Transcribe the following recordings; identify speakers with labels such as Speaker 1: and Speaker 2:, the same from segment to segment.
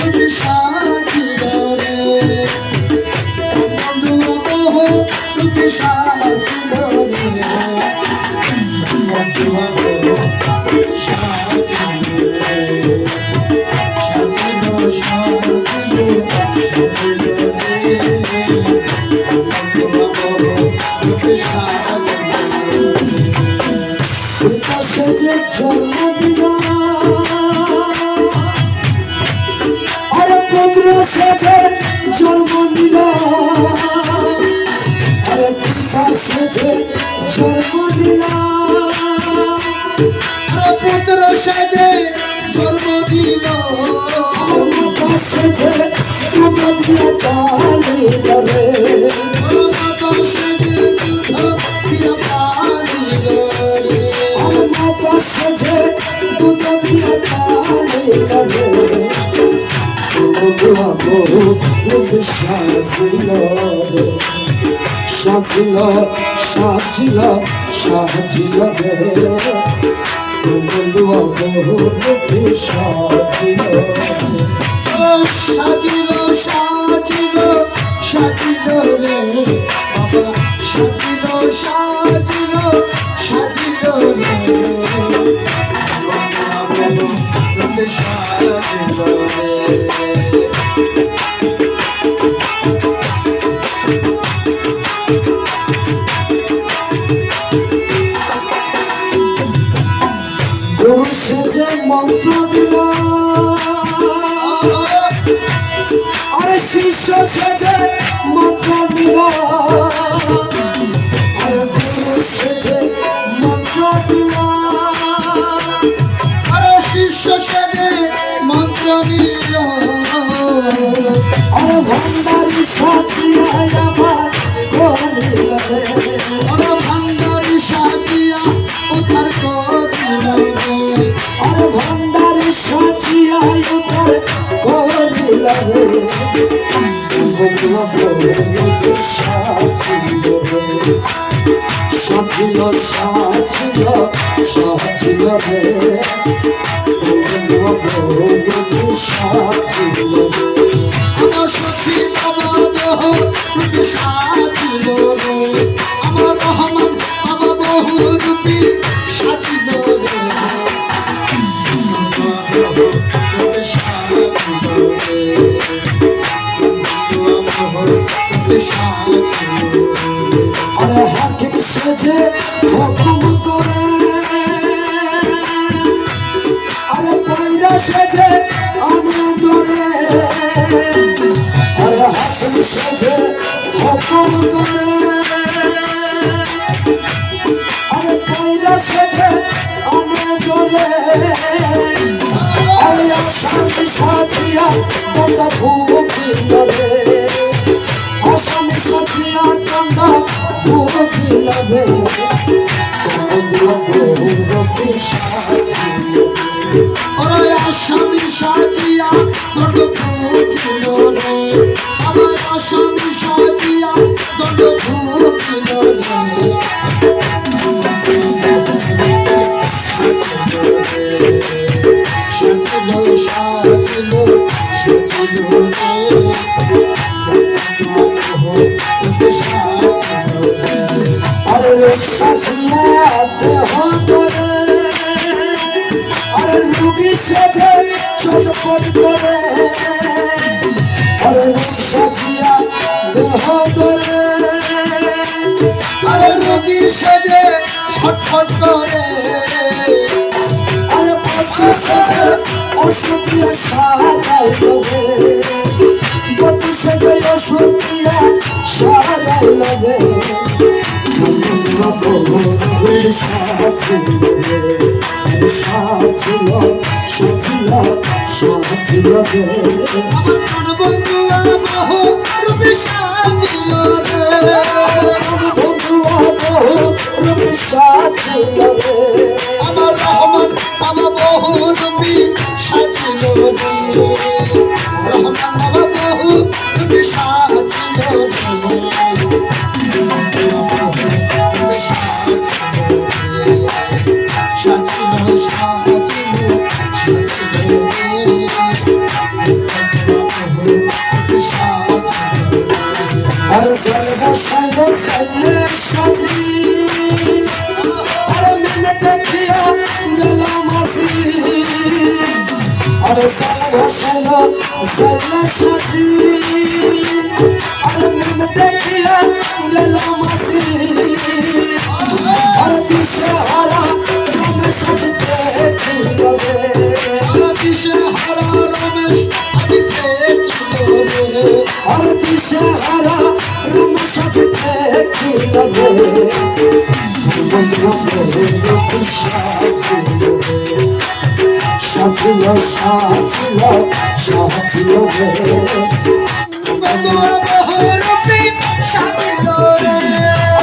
Speaker 1: তুমি সাজিল রে বন্ধু
Speaker 2: পুত্র সেজে জন্মদিন আর পিতা সেজে জন্মদিন
Speaker 1: পুত্র সাজে জন্ম দিল।
Speaker 2: সেজে কালী সাজিল সাজিল সাজিল রে বন্ধু সাজিল
Speaker 1: সাজিল সাজিল সাজিল রে।
Speaker 2: ভণ্ডারি সাজিয়া আমার
Speaker 1: ভান্ডারি সাজিয়া উদ্ধার করিল রে
Speaker 2: আরে ভণ্ডারি সাজিয়া আমার করিল রে। সাজিল সাজিল সাজিল রে।
Speaker 1: আমার
Speaker 2: হুকুম করে। আরে পয়দা সেজে আনন্দ রে আরে হাকিম সেজে হুকুম করে। আরে পয়দা সেজে আনন্দ রে আরে আসামি সাজিয়া বন্ধা ভুকিল 对 চটপট করে। আরে সাজিয়া দেহ করে
Speaker 1: আরে রোগী সেজে ছটফট করে।
Speaker 2: আরে পশু সেজে সারাই সারাই লবে
Speaker 1: বন্ধু আবহ রূপী সাজিল রে
Speaker 2: বন্ধু বহু রূপী সাজিল রে
Speaker 1: আমার রহমান বাবা বহু রূপী সাজিল রে রহমান বাবা বহু রূপী সাজিল রে
Speaker 2: আরে সর্ব সর্ব সর্বে সাজি। আরে মেনে দেখিয়া গেলাম আসি আরে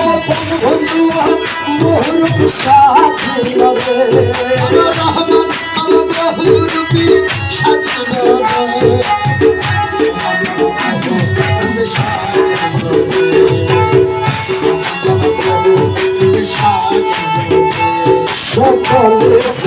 Speaker 2: আমার বন্ধুয়া মোহর সাজিল রে।
Speaker 1: রহমান আমার বহুরূপী Oh,
Speaker 2: fool.